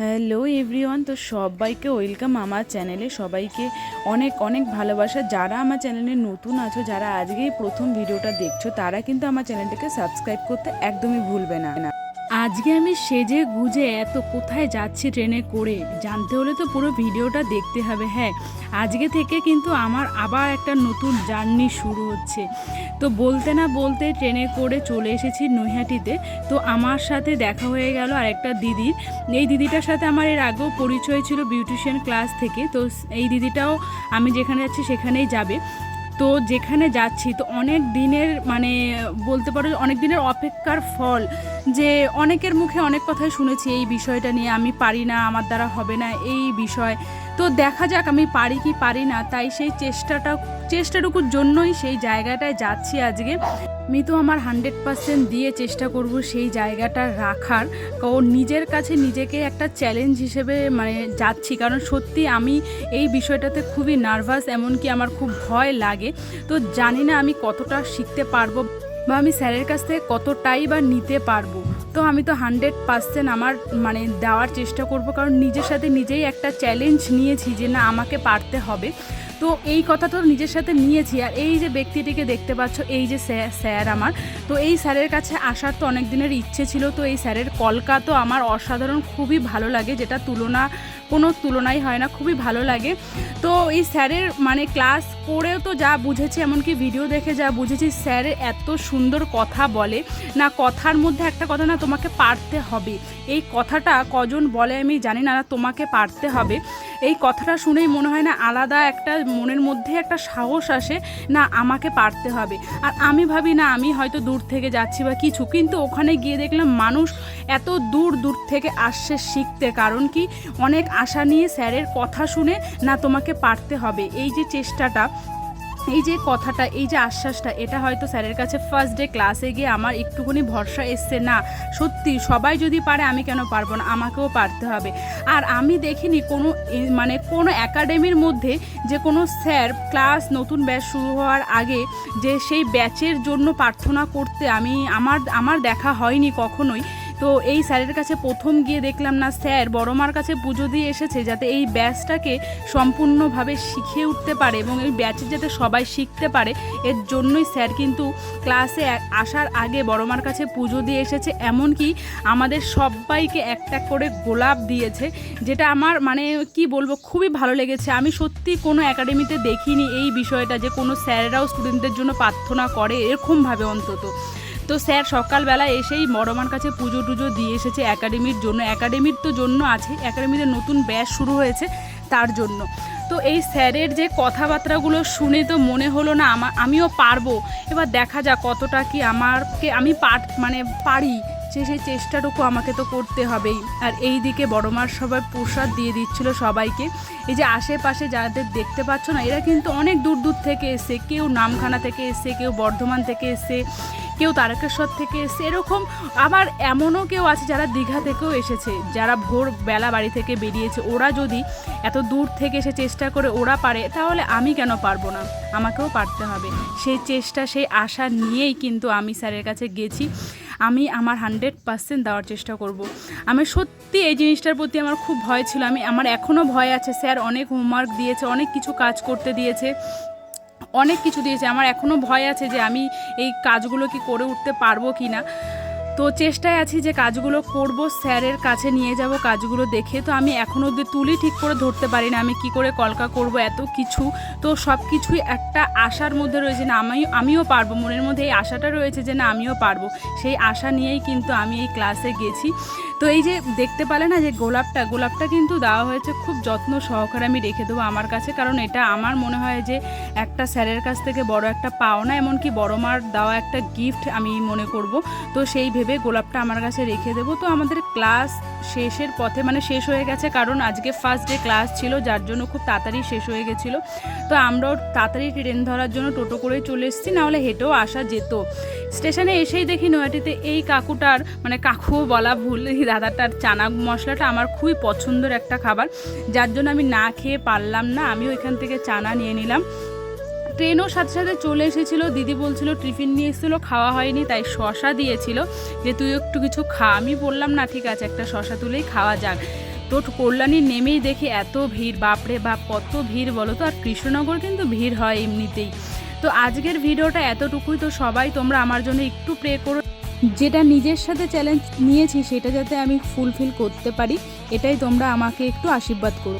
Hello everyone তো সবাইকে welcome আমার চ্যানেলে সবাইকে অনেক অনেক ভালোবাসা। যারা আমার চ্যানেলে নতুন আছো, যারা আজকেই প্রথম ভিডিওটা দেখছ, তারা কিন্তু আমার চ্যানেলটাকে সাবস্ক্রাইব করতে একদমই ভুলবে না। আজকে আমি সেজে গুজে এত কোথায় যাচ্ছি ট্রেনে করে? জানতে হলে তো পুরো ভিডিওটা দেখতে হবে হ্যাঁ। আজকে থেকে কিন্তু আমার আবার একটা নতুন জার্নি শুরু হচ্ছে। তো বলতে না বলতে ট্রেনে করে চলে এসেছি নৈহাটিতে। তো আমার সাথে দেখা হয়ে গেল আর একটা দিদির এই দিদিটার সাথে আমার এর আগেও পরিচয় ছিল বিউটিশিয়ান ক্লাস থেকে। তো এই দিদিটাও আমি যেখানে যাচ্ছি সেখানেই যাবে। তো যেখানে যাচ্ছি, তো অনেক দিনের মানে বলতে পারো অনেক দিনের অপেক্ষার ফল যে অনেকের মুখে অনেক কথাই শুনেছি, এই বিষয়টা নিয়ে আমি পারি না, আমার দ্বারা হবে না, এই বিষয়। তো দেখা যাক আমি পারি কি পারি না, তাই সেই চেষ্টাটা, চেষ্টাটুকুর জন্যই সেই জায়গাটায় যাচ্ছি আজকে। আমি তো আমার হান্ড্রেড পার্সেন্ট দিয়ে চেষ্টা করব সেই জায়গাটা রাখার। কারণ নিজের কাছে নিজেকে একটা চ্যালেঞ্জ হিসেবে মানে যাচ্ছি, কারণ সত্যি আমি এই বিষয়টাতে খুবই নার্ভাস, এমনকি আমার খুব ভয় লাগে। তো জানি না আমি কতটা শিখতে পারব বা আমি স্যারের কাছ থেকে কতটাই বা নিতে পারব। তো আমি তো হান্ড্রেড পার্সেন্ট আমার মানে দেওয়ার চেষ্টা করব, কারণ নিজের সাথে নিজেই একটা চ্যালেঞ্জ নিয়েছি যে না, আমাকে পারতে হবে। তো এই কথা তো নিজের সাথে নিয়েছি, আর এই যে ব্যক্তিটিকে দেখতে পাচ্ছ, এই যে স্যার আমার, তো এই স্যারের কাছে আসার তো অনেক দিনের ইচ্ছে ছিল, তো এই স্যারের কলকা তো আমার অসাধারণ, খুবই ভালো লাগে, যেটা তুলনা কোনো তুলনাই হয় না, খুবই ভালো লাগে। তো এই স্যারের মানে ক্লাস করেও তো যা বুঝেছি, এমনকি ভিডিও দেখে যা বুঝেছি, স্যার এত সুন্দর কথা বলে। না, কথার মধ্যে একটা কথা না তোমাকে পারতে হবে। এই কথাটা কজন বলে আমি জানি না তোমাকে পারতে হবে। এই কথাটা শুনেই মনে হয় না আলাদা একটা মনের মধ্যে একটা সাহস আসে, না আমাকে পারতে হবে। আর আমি ভাবি না, আমি হয়তো দূর থেকে যাচ্ছি বা কিছু, কিন্তু ওখানে গিয়ে দেখলাম মানুষ এত দূর দূর থেকে আসছে শিখতে। কারণ কি, অনেক আশা নিয়ে স্যারের কথা শুনে না তোমাকে পারতে হবে। এই যে চেষ্টাটা, এই যে কথাটা, এই যে আশ্বাসটা, এটা হয়তো স্যারের কাছে ফার্স্ট ডে ক্লাসে গিয়ে আমার একটুখানি ভরসা এসছে। না, সত্যি, সবাই যদি পারে আমি কেন পারব না? আমাকেও পারতে হবে। আর আমি দেখিনি কোনো মানে কোনো একাডেমির মধ্যে যে কোনো স্যার ক্লাস নতুন ব্যাচ শুরু হওয়ার আগে যে সেই ব্যাচের জন্য প্রার্থনা করতে আমি, আমার আমার দেখা হয়নি কখনোই। তো এই স্যারের কাছে প্রথম গিয়ে দেখলাম না, স্যার বড়মার কাছে পুজো দিয়ে এসেছে যাতে এই ব্যাচটাকে সম্পূর্ণভাবে শিখে উঠতে পারে এবং এই ব্যাচের যাতে সবাই শিখতে পারে। এর জন্যই স্যার কিন্তু ক্লাসে আসার আগে বড়মার কাছে পুজো দিয়ে এসেছে। এমনকি আমাদের সবাইকে একটা করে গোলাপ দিয়েছে, যেটা আমার মানে কি বলব, খুবই ভালো লেগেছে। আমি সত্যি কোনো একাডেমিতে দেখিনি এই বিষয়টা যে কোনো স্যারেরাও স্টুডেন্টদের জন্য প্রার্থনা করে এরকমভাবে অন্তত। তো স্যার, সকালবেলা এসেই বড়মার কাছে পুজো টুজো দিয়ে এসেছে একাডেমির জন্য। একাডেমির তো জন্য আছে, একাডেমিতে নতুন ব্যাচ শুরু হয়েছে তার জন্য। তো এই স্যারের যে কথাবার্তাগুলো শুনে তো মনে হলো না, আমা আমিও পারব। এবার দেখা যাক কতটা কি আমারকে আমি পার মানে পারি সে সেই চেষ্টাটুকু আমাকে তো করতে হবেই। আর এই দিকে বড়মার সবাই প্রসাদ দিয়ে দিচ্ছিল সবাইকে। এই যে আশেপাশে যাদের দেখতে পাচ্ছ না, এরা কিন্তু অনেক দূর দূর থেকে এসে কেউ নামখানা থেকে এসে কেউ বর্ধমান থেকে এসে কেউ তারকেশ্বর থেকে এসে এরকম আবার এমনও কেউ আছে যারা দীঘা থেকেও এসেছে। যারা ভোর বেলা বাড়ি থেকে বেরিয়েছে, ওরা যদি এত দূর থেকে এসে চেষ্টা করে ওরা পারে, তাহলে আমি কেন পারব না? আমাকেও পারতে হবে। সেই চেষ্টা, সেই আশা নিয়েই কিন্তু আমি স্যারের কাছে গেছি। আমি আমার হান্ড্রেড পার্সেন্ট দেওয়ার চেষ্টা করব। আমি সত্যি এই জিনিসটার প্রতি আমার খুব ভয় ছিল। আমি, আমার এখনও ভয় আছে। স্যার অনেক হোমওয়ার্ক দিয়েছে, অনেক কিছু কাজ করতে দিয়েছে। অনেক কিছু দিয়েছে। আমার এখনও ভয় আছে যে আমি এই কাজগুলো কি করে উঠতে পারব কি না তো চেষ্টায় আছি যে কাজগুলো করব, স্যারের কাছে নিয়ে যাব কাজগুলো দেখে। তো আমি এখনও অবধি তুলি ঠিক করে ধরতে পারি না। আমি কি করে কলকা করব, এত কিছু। তো সব কিছুই একটা আশার মধ্যে রয়েছে না, আমি, আমিও পারব। মনের মধ্যে এই আশাটা রয়েছে যে না, আমিও পারব। সেই আশা নিয়েই কিন্তু আমি এই ক্লাসে গেছি। তো এই যে দেখতে পেলে না যে গোলাপটা গোলাপটা কিন্তু দেওয়া হয়েছে খুব যত্ন সহকারে আমি রেখে দেবো আমার কাছে। কারণ এটা আমার মনে হয় যে একটা স্যারের কাছ থেকে বড় একটা পাওনা এমনকি বড় মার দেওয়া একটা গিফট আমি মনে করব। তো সেই ভেবে গোলাপটা আমার কাছে রেখে দেবো। তো আমাদের ক্লাস শেষের পথে মানে শেষ হয়ে গেছে, কারণ আজকে ফার্স্ট ডে ক্লাস ছিল, যার জন্য খুব তাড়াতাড়ি শেষ হয়ে গেছিল। তো আমরাও তাড়াতাড়ি ট্রেন ধরার জন্য টোটো করে চলে এসেছি, নাহলে হেঁটেও আসা যেত। স্টেশনে এসেই দেখি নয়াটিতে এই কাকুটার মানে কাকুও বলা ভুল এই দাদাটার চানা মশলাটা আমার খুবই পছন্দের একটা খাবার। যার জন্য আমি না খেয়ে পারলাম না, আমিও এখান থেকে চানা নিয়ে নিলাম। ট্রেনও সাথে সাথে চলে এসেছিল, দিদি বলছিল টিফিন নিয়ে এসেছিল, খাওয়া হয়নি, তাই শশা দিয়েছিল। যে তুই একটু কিছু খা, আমি বললাম, না, ঠিক আছে, একটা শশা তুলেই খাওয়া যাক। তো কল্যাণী নেমেই দেখি এত ভিড়, বাপরে বাপ, কত ভিড় বলো তো? আর কৃষ্ণনগর কিন্তু ভিড় হয় এমনিতেই। তো আজকের ভিডিওটা এতটুকুই, তো সবাই তোমরা আমার জন্য একটু প্রে করো। যেটা নিজের সাথে চ্যালেঞ্জ নিয়েছি, সেটা যাতে আমি ফুলফিল করতে পারি, এটাই তোমরা আমাকে একটু আশীর্বাদ করো।